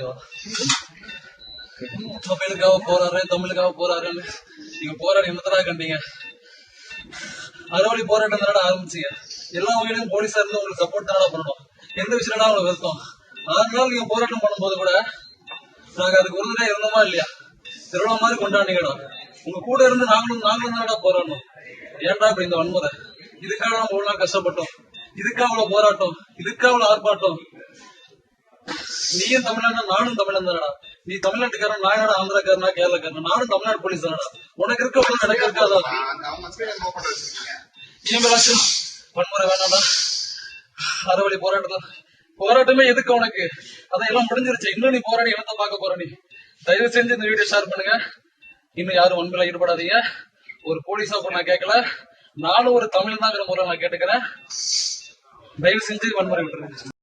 ஓகேவா தமிழுக்காக போறாரு தமிழுக்காக போறாருன்னு நீங்க போராடி என்னத்தடா கண்டீங்க? அறவழி போராட்டம் தானடா ஆரம்பிச்சீங்க? எல்லா வகையிலும் போலீஸா இருந்து உங்களுக்கு சப்போர்ட் தானடா பண்ணணும்? எந்த விஷயம்னா உங்களுக்கு வருத்தம்? ஆறு நாள் நீங்க போராட்டம் பண்ணும்போது கூட நாங்க அதுக்கு உறுதுணையா இருந்தோமா இல்லையா? திருவிழா மாதிரி கொண்டாடிங்கடா உங்க கூட இருந்து நாங்களும் நாங்களும் தானடா போராடணும்? ஏன்டா இப்படி இந்த வன்முறை? இதுக்காக நம்ம இவ்வளவு கஷ்டப்பட்டோம். இதுக்காக அவ்வளவு போராட்டம். இதுக்காக அவ்வளவு ஆர்ப்பாட்டம். நீயும் தமிழ்நாடு நானும் தமிழன் தானடா நீ தமிழ்நாட்டுக்காரன் நான் என்னடா ஆந்திராக்காரனா கேரளாக்காரன்? நானும் தமிழ்நாடு போலீஸ் தானடா உனக்கு இருக்க ஒண்ணு எனக்கு இருக்காதா இனிமேலாச்சும் வன்முறை வேணாம்டா அறுவழி போராட்டம் போராட்டமே எதுக்கு உனக்கு? அதையெல்லாம் முடிஞ்சிருச்சு. இன்னும் நீ போராடி என்னத்த பார்க்க போற நீ. தயவு செஞ்சு இந்த வீடியோ ஷேர் பண்ணுங்க. இன்னும் யாரும் வன்முறை ஈடுபடாதீங்க. ஒரு போலீஸா இப்ப நான் கேட்கல. நானும் ஒரு தமிழ் தான் முறை நான் கேட்டுக்கிறேன். தயவு செஞ்சு வன்முறை விட்டுருங்க.